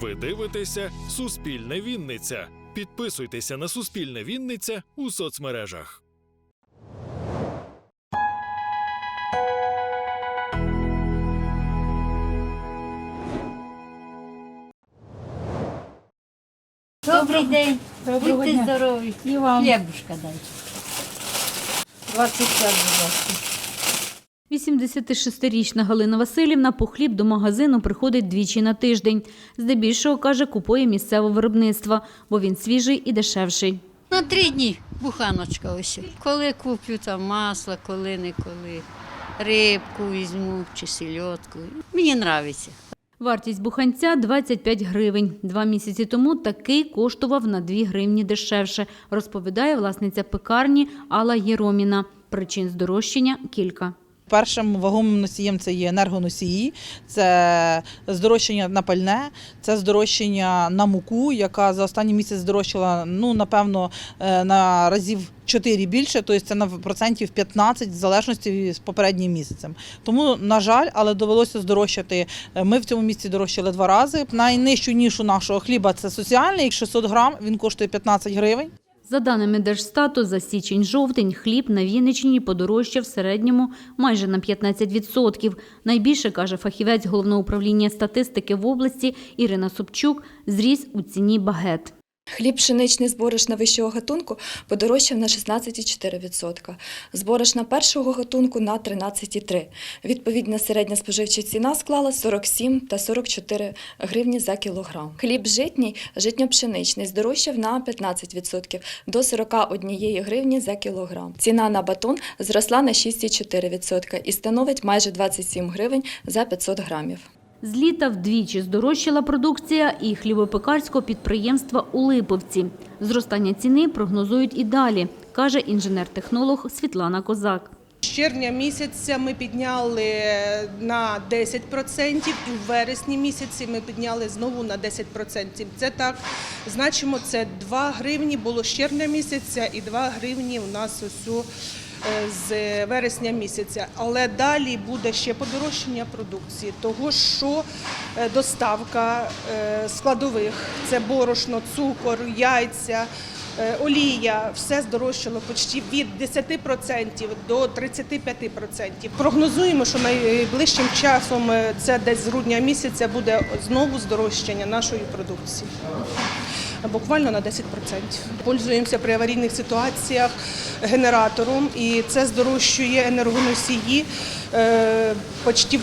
Ви дивитеся Суспільне Вінниця. Підписуйтеся на Суспільне Вінниця у соцмережах. Добрий день. Доброго Будьте дня. здорові. І вам. Хлібушка дайте. 25, будь ласка. 86-річна Галина Васильівна по хліб до магазину приходить двічі на тиждень. Здебільшого, каже, купує місцеве виробництво, бо він свіжий і дешевший. На три дні буханочка ось. Коли куплю там масло, коли не коли. Рибку візьму чи сільотку. Мені подобається. Вартість буханця 25 гривень. Два місяці тому такий коштував на 2 гривні дешевше, розповідає власниця пекарні Алла Єроміна. Причин здорожчання кілька. Першим вагомим носієм це є енергоносії, це здорожчання на пальне, це здорожчання на муку, яка за останній місяць здорожчала ну напевно е, на разів 4 більше, тобто це на процентів 15 в залежності з попереднім місяцем. Тому, на жаль, але довелося здорожчати. Е, Ми в цьому місці дорожчали два рази. Найнижчу нішу нашого хліба це соціальний, 600 грам, він коштує 15 гривень. За даними Держстату, за січень-жовтень хліб на Вінниччині подорожчав в середньому майже на 15%. Найбільше, каже фахівець Головного управління статистики в області Ірина Собчук, зріс у ціні багет. Хліб пшеничний з борошна вищого гатунку подорожчав на 16,4%, з борошна першого гатунку на 13,3%. Відповідна середня споживча ціна склала 47 та 44 гривні за кілограм. Хліб житній, житньо-пшеничний здорожчав на 15% до 41 гривні за кілограм. Ціна на батон зросла на 6,4% і становить майже 27 гривень за 500 грамів. З літа вдвічі здорожчала продукція і хлібопекарського підприємства у Липовці. Зростання ціни прогнозують і далі, каже інженер-технолог Світлана Козак. З червня місяця ми підняли на 10% і в вересні місяці ми підняли знову на 10%. Це так, значимо, це 2 гривні було з червня місяця і 2 гривні у нас ось з вересня місяця. Але далі буде ще подорожчання продукції, того що е, доставка е, складових, це борошно, цукор, яйця. Е, Олія, все здорожчало почти від 10% до 35%. Прогнозуємо, що найближчим часом, е, це десь з грудня місяця, буде знову здорожчання нашої продукції. Буквально на 10%. Пользуємося при аварійних ситуаціях генератором, і це здорожчує енергоносії е, почти в,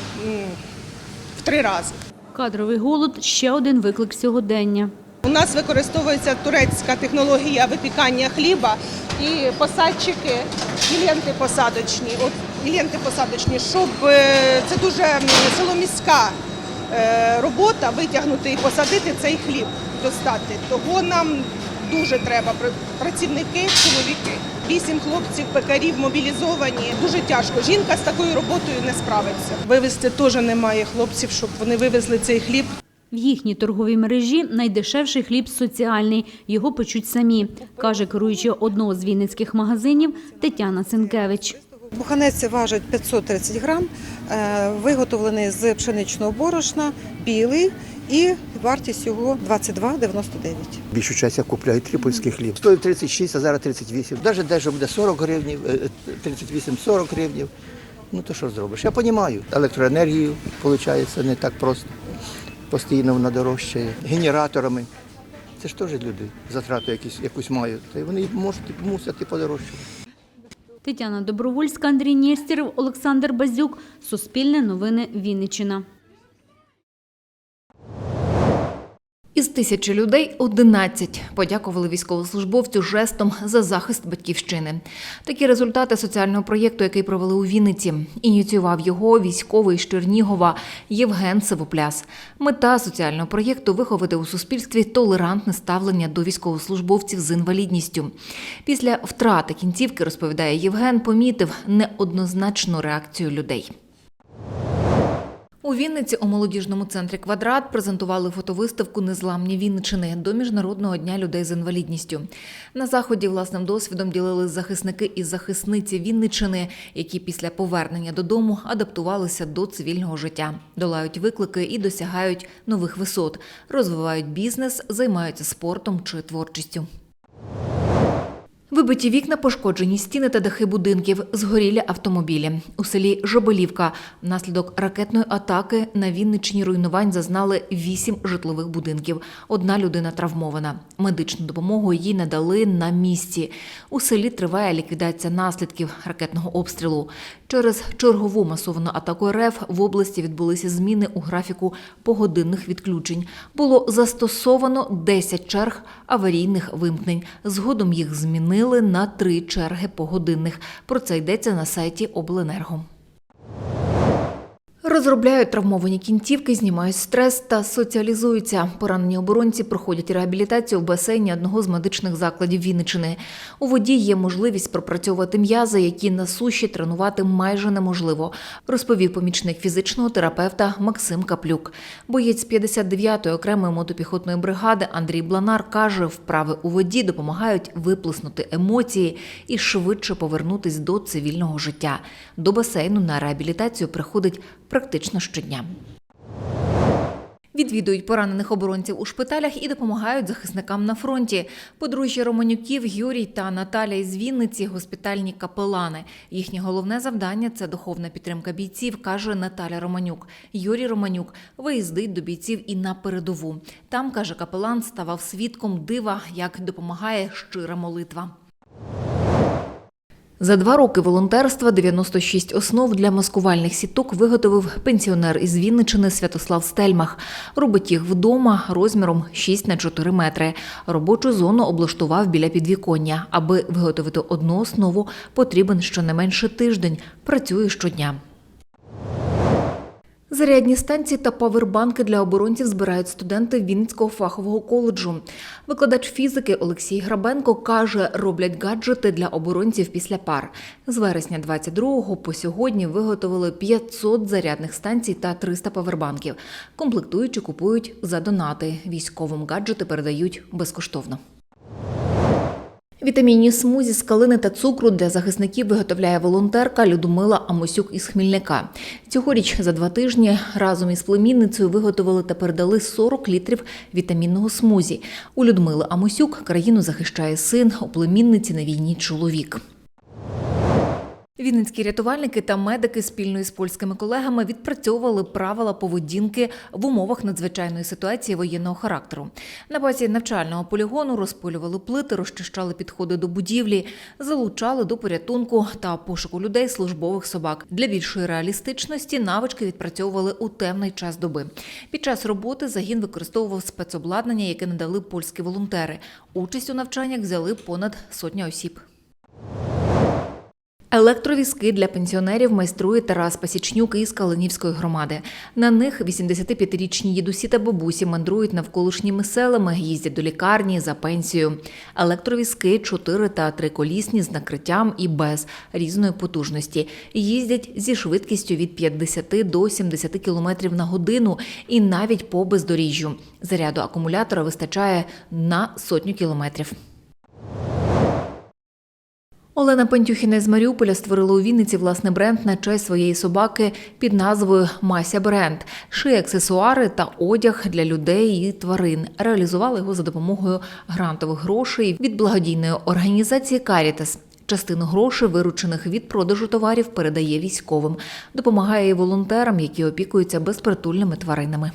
три рази. Кадровий голод – ще один виклик сьогодення. У нас використовується турецька технологія випікання хліба і посадчики, і ленти посадочні. От і ленти посадочні, щоб е, це дуже силоміська е, робота витягнути і посадити цей хліб, достати. Того нам дуже треба пр- працівники, чоловіки. Вісім хлопців, пекарів мобілізовані. Дуже тяжко. Жінка з такою роботою не справиться. Вивезти теж немає хлопців, щоб вони вивезли цей хліб. В їхній торговій мережі найдешевший хліб соціальний. Його печуть самі, каже керуюча одного з вінницьких магазинів Тетяна Цинкевич. Буханець важить 530 грам, е, виготовлений з пшеничного борошна, білий і вартість його 22,99. Більшу часть я купляю трипольський хліб. Стоїть 36, а зараз 38. Навіть дещо буде 40 гривнів, е, 38-40 гривнів. Ну то що зробиш? Я розумію. Електроенергію, виходить, не так просто. Постійно вона дорожчає. Генераторами. Це ж теж люди затрату якісь, якусь мають. Та й вони можуть мусять і подорожчати. Тетяна Добровольська, Андрій Нєстєров, Олександр Базюк. Суспільне новини Вінниччина. Із тисячі людей 11 подякували військовослужбовцю жестом за захист батьківщини. Такі результати соціального проєкту, який провели у Вінниці, ініціював його військовий з Чернігова Євген Сивопляс. Мета соціального проєкту виховати у суспільстві толерантне ставлення до військовослужбовців з інвалідністю. Після втрати кінцівки, розповідає Євген, помітив неоднозначну реакцію людей. У Вінниці у молодіжному центрі Квадрат презентували фотовиставку Незламні Вінничини до Міжнародного дня людей з інвалідністю. На заході власним досвідом ділились захисники і захисниці Вінничини, які після повернення додому адаптувалися до цивільного життя, долають виклики і досягають нових висот, розвивають бізнес, займаються спортом чи творчістю. Вибиті вікна, пошкоджені стіни та дахи будинків, згорілі автомобілі. У селі Жобелівка внаслідок ракетної атаки на Вінниччині руйнувань зазнали вісім житлових будинків. Одна людина травмована. Медичну допомогу їй надали на місці. У селі триває ліквідація наслідків ракетного обстрілу. Через чергову масовану атаку РФ в області відбулися зміни у графіку погодинних відключень. Було застосовано 10 черг аварійних вимкнень. Згодом їх змінили на три черги погодинних. Про це йдеться на сайті Обленерго. Розробляють травмовані кінцівки, знімають стрес та соціалізуються. Поранені оборонці проходять реабілітацію в басейні одного з медичних закладів Вінничини. У воді є можливість пропрацьовувати м'язи, які на суші тренувати майже неможливо, розповів помічник фізичного терапевта Максим Каплюк. Боєць 59-ї окремої мотопіхотної бригади Андрій Бланар каже, вправи у воді допомагають виплеснути емоції і швидше повернутись до цивільного життя. До басейну на реабілітацію приходить практично щодня. Відвідують поранених оборонців у шпиталях і допомагають захисникам на фронті. Подружжя Романюків Юрій та Наталя із Вінниці госпітальні капелани. Їхнє головне завдання це духовна підтримка бійців, каже Наталя Романюк. Юрій Романюк виїздить до бійців і на передову. Там каже капелан, ставав свідком дива, як допомагає щира молитва. За два роки волонтерства 96 основ для маскувальних сіток виготовив пенсіонер із Вінничини Святослав Стельмах. Робить їх вдома розміром 6 на 4 метри. Робочу зону облаштував біля підвіконня. Аби виготовити одну основу, потрібен щонайменше тиждень. Працює щодня. Зарядні станції та павербанки для оборонців збирають студенти Вінницького фахового коледжу. Викладач фізики Олексій Грабенко каже, роблять гаджети для оборонців після пар. З вересня 22-го по сьогодні виготовили 500 зарядних станцій та 300 павербанків. Комплектуючі купують за донати. Військовим гаджети передають безкоштовно. Вітамінні смузі з калини та цукру для захисників виготовляє волонтерка Людмила Амосюк із Хмільника. Цьогоріч за два тижні разом із племінницею виготовили та передали 40 літрів вітамінного смузі. У Людмили Амосюк країну захищає син, у племінниці на війні чоловік. Вінницькі рятувальники та медики спільно із польськими колегами відпрацьовували правила поведінки в умовах надзвичайної ситуації воєнного характеру. На базі навчального полігону розпилювали плити, розчищали підходи до будівлі, залучали до порятунку та пошуку людей службових собак. Для більшої реалістичності навички відпрацьовували у темний час доби. Під час роботи загін використовував спецобладнання, яке надали польські волонтери. Участь у навчаннях взяли понад сотня осіб. Електровізки для пенсіонерів майструє Тарас Пасічнюк із Калинівської громади. На них 85-річні дідусі та бабусі мандрують навколишніми селами, їздять до лікарні за пенсію. Електровізки 4 та 3 колісні з накриттям і без різної потужності. Їздять зі швидкістю від 50 до 70 км на годину і навіть по бездоріжжю. Заряду акумулятора вистачає на сотню кілометрів. Олена Пентюхіна з Маріуполя створила у Вінниці власний бренд на честь своєї собаки під назвою Мася Бренд. Шиє аксесуари та одяг для людей і тварин. Реалізували його за допомогою грантових грошей від благодійної організації Карітас. Частину грошей, виручених від продажу товарів, передає військовим. Допомагає волонтерам, які опікуються безпритульними тваринами.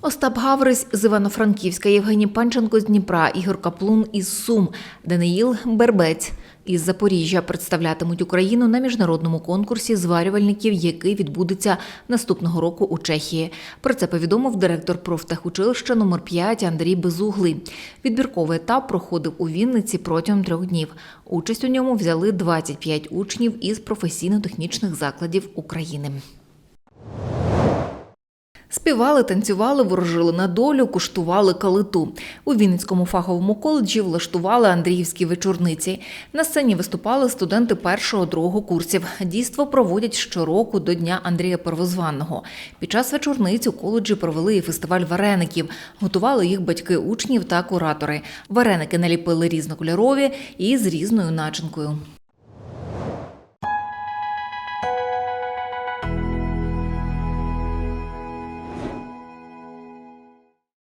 Остап Гаврись з Івано-Франківська, Євгеній Панченко з Дніпра, Ігор Каплун із Сум, Даниїл Бербець із Запоріжжя представлятимуть Україну на міжнародному конкурсі зварювальників, який відбудеться наступного року у Чехії. Про це повідомив директор профтехучилища номер 5 Андрій Безуглий. Відбірковий етап проходив у Вінниці протягом трьох днів. Участь у ньому взяли 25 учнів із професійно-технічних закладів України. Співали, танцювали, ворожили на долю, куштували калиту. У Вінницькому фаховому коледжі влаштували Андріївські вечорниці. На сцені виступали студенти першого другого курсів. Дійство проводять щороку до Дня Андрія Первозванного. Під час вечорниць у коледжі провели і фестиваль вареників. Готували їх батьки учнів та куратори. Вареники наліпили різнокольорові і з різною начинкою.